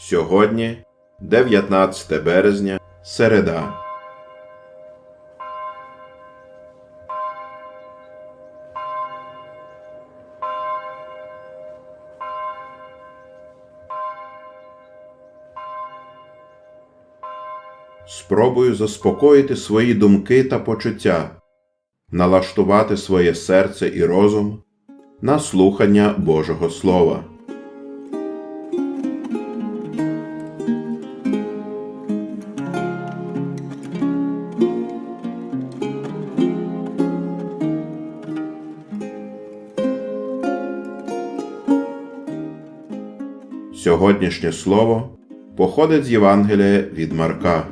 Сьогодні 19 березня, середа. Спробую заспокоїти свої думки та почуття, налаштувати своє серце і розум на слухання Божого Слова. Сьогоднішнє слово походить з Євангелія від Марка.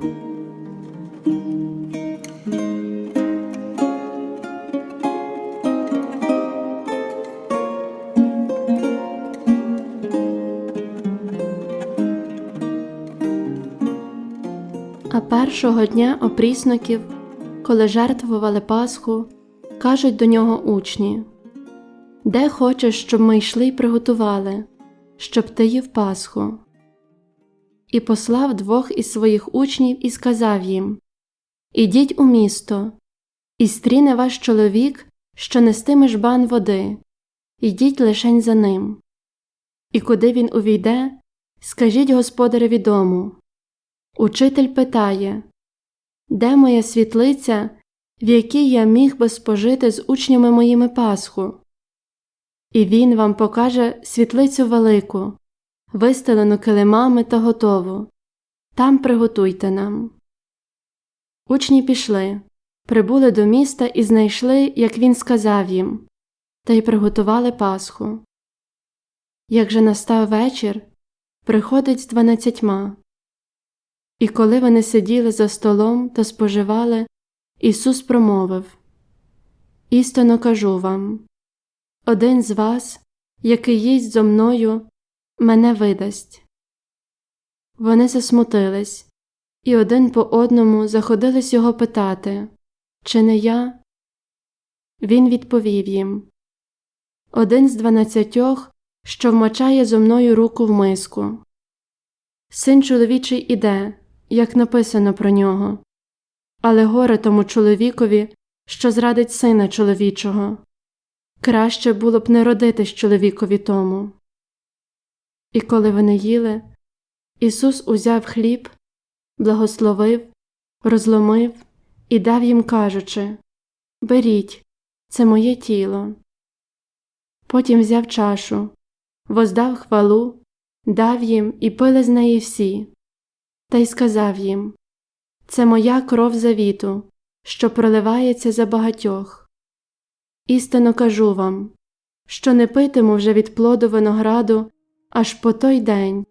А першого дня опрісників, коли жертвували Пасху, кажуть до нього учні Де хочеш, щоб ми йшли й приготували, щоб ти їв Пасху? І послав двох із своїх учнів і сказав їм Ідіть у місто, і стріне ваш чоловік, що нестиме жбан води, ідіть лишень за ним. І куди він увійде, скажіть господареві дому. Учитель питає Де моя світлиця, в якій я міг би спожити з учнями моїми Пасху? І він вам покаже світлицю велику, вистелену килимами та готову. Там приготуйте нам. Учні пішли, прибули до міста і знайшли, як він сказав їм, та й приготували Пасху. Як же настав вечір, приходить з дванадцятьма. І коли вони сиділи за столом та споживали, Ісус промовив Істинно кажу вам один з вас, який їсть зо мною, мене видасть. Вони засмутились, і один по одному заходились його питати Чи не я? Він відповів їм Один з дванадцятьох, що вмочає зо мною руку в миску. Син чоловічий іде, як написано про нього, але горе тому чоловікові, що зрадить сина чоловічого. Краще було б не родитись чоловікові тому. І коли вони їли, Ісус узяв хліб, благословив, розломив і дав їм, кажучи Беріть, це моє тіло. Потім взяв чашу, воздав хвалу, дав їм і пили з неї всі, та й сказав їм Це моя кров завіту, що проливається за багатьох. Істинно кажу вам, що не питиму вже від плоду винограду аж по той день,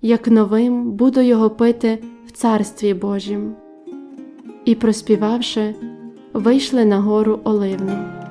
як новим буду його пити в Царстві Божім. І, проспівавши, вийшли на гору Оливну.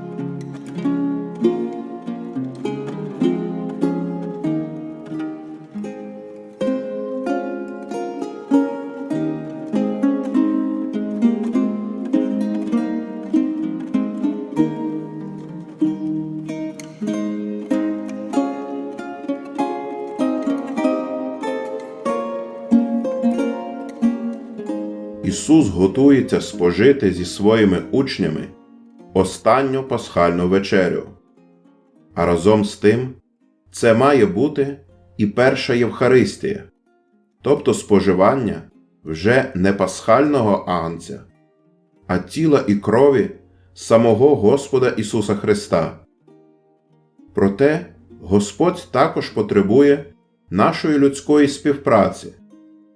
Готується спожити зі своїми учнями останню пасхальну вечерю. А разом з тим це має бути і перша Євхаристія, тобто споживання вже не пасхального агнця, а тіла і крові самого Господа Ісуса Христа. Проте Господь також потребує нашої людської співпраці,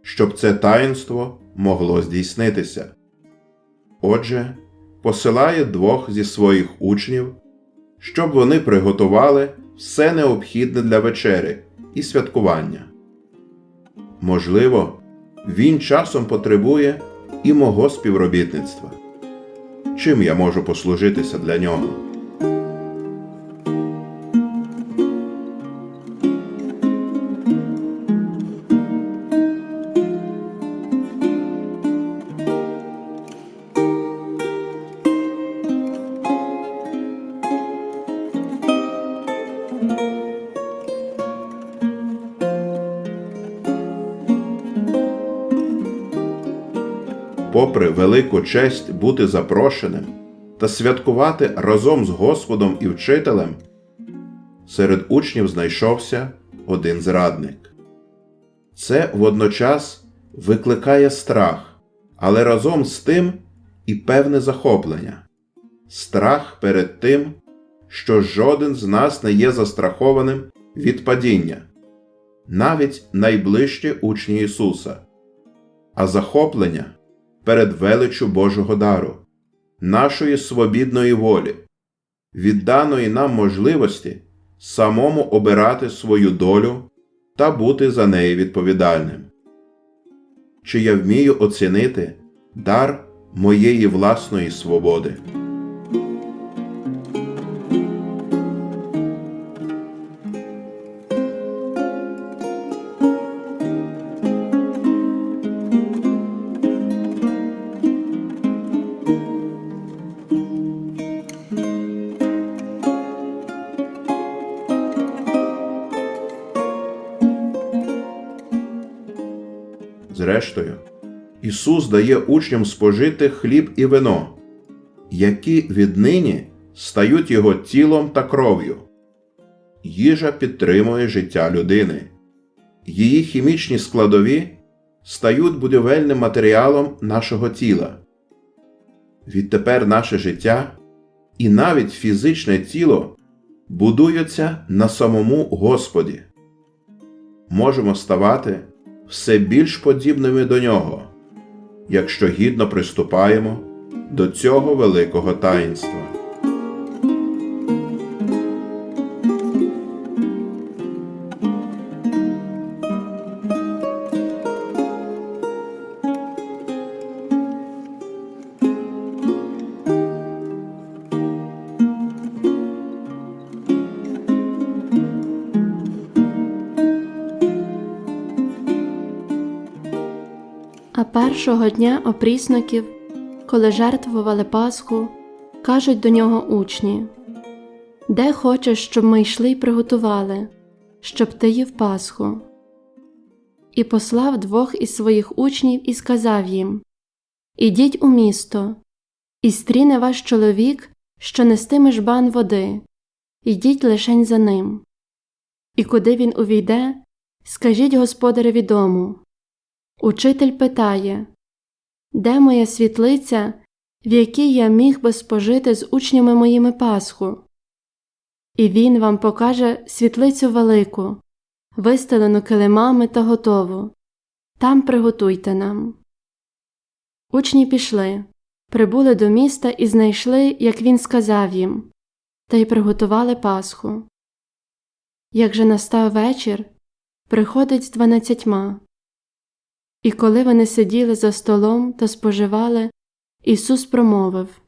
щоб це таїнство могло здійснитися. Отже, посилає двох зі своїх учнів, щоб вони приготували все необхідне для вечері і святкування. Можливо, він часом потребує і мого співробітництва. Чим я можу послужитися для нього? Попри велику честь бути запрошеним та святкувати разом з Господом і вчителем, серед учнів знайшовся один зрадник. Це водночас викликає страх, але разом з тим і певне захоплення страх перед тим, що жоден з нас не є застрахованим від падіння, навіть найближчі учні Ісуса, а захоплення перед величчю Божого дару, нашої свобідної волі, відданої нам можливості самому обирати свою долю та бути за неї відповідальним. Чи я вмію оцінити дар моєї власної свободи? Зрештою, Ісус дає учням спожити хліб і вино, які віднині стають Його тілом та кров'ю. Їжа підтримує життя людини. Її хімічні складові стають будівельним матеріалом нашого тіла. Відтепер наше життя і навіть фізичне тіло будуються на самому Господі. Можемо ставати все більш подібними до нього, якщо гідно приступаємо до цього великого таїнства. А першого дня опрісноків, коли жертвували Пасху, кажуть до нього учні Де хочеш, щоб ми йшли й приготували, щоб ти їв Пасху? І послав двох із своїх учнів і сказав їм Ідіть у місто, і стріне ваш чоловік, що нестиме жбан води, ідіть лишень за ним. І куди він увійде, скажіть господареві дому. Учитель питає Де моя світлиця, в якій я міг би спожити з учнями моїми Пасху? І він вам покаже світлицю велику, вистелену килимами та готову. Там приготуйте нам. Учні пішли, прибули до міста і знайшли, як він сказав їм, та й приготували Пасху. Як же настав вечір, приходить з дванадцятьма. І коли вони сиділи за столом та споживали, Ісус промовив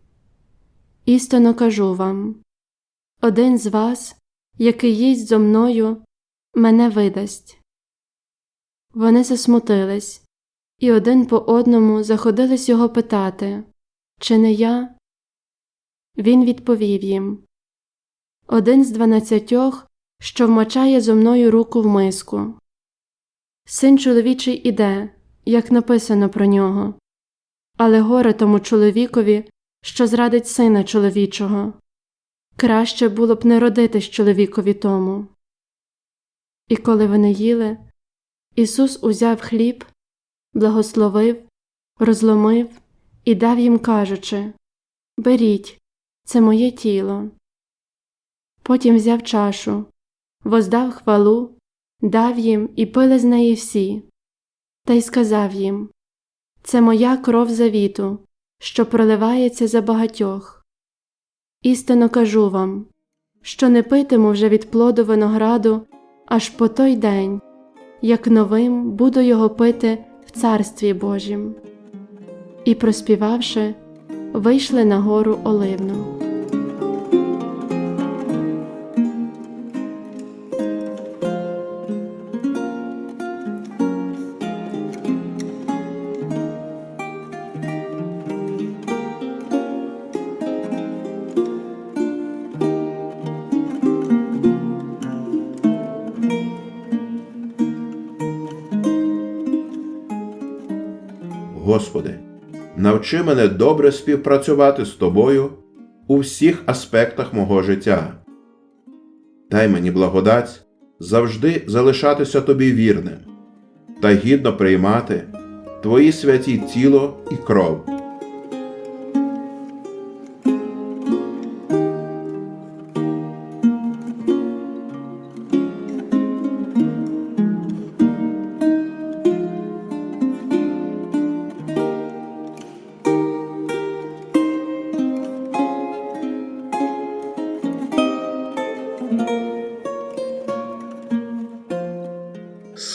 Істинно кажу вам один з вас, який їсть зо мною, мене видасть. Вони засмутились, і один по одному заходились його питати Чи не я? Він відповів їм Один з дванадцятьох, що вмочає зо мною руку в миску. Син чоловічий іде, як написано про нього, але горе тому чоловікові, що зрадить сина чоловічого. Краще було б не родитись чоловікові тому. І коли вони їли, Ісус узяв хліб, благословив, розломив і дав їм, кажучи Беріть, це моє тіло. Потім взяв чашу, воздав хвалу, дав їм і пили з неї всі та й сказав їм Це моя кров завіту, що проливається за багатьох. Істинно кажу вам, що не питиму вже від плоду винограду аж по той день, як новим буду його пити в Царстві Божім. І, проспівавши, вийшли на гору Оливну. Господи, навчи мене добре співпрацювати з тобою у всіх аспектах мого життя. Дай мені благодать завжди залишатися тобі вірним та гідно приймати твої святі тіло і кров.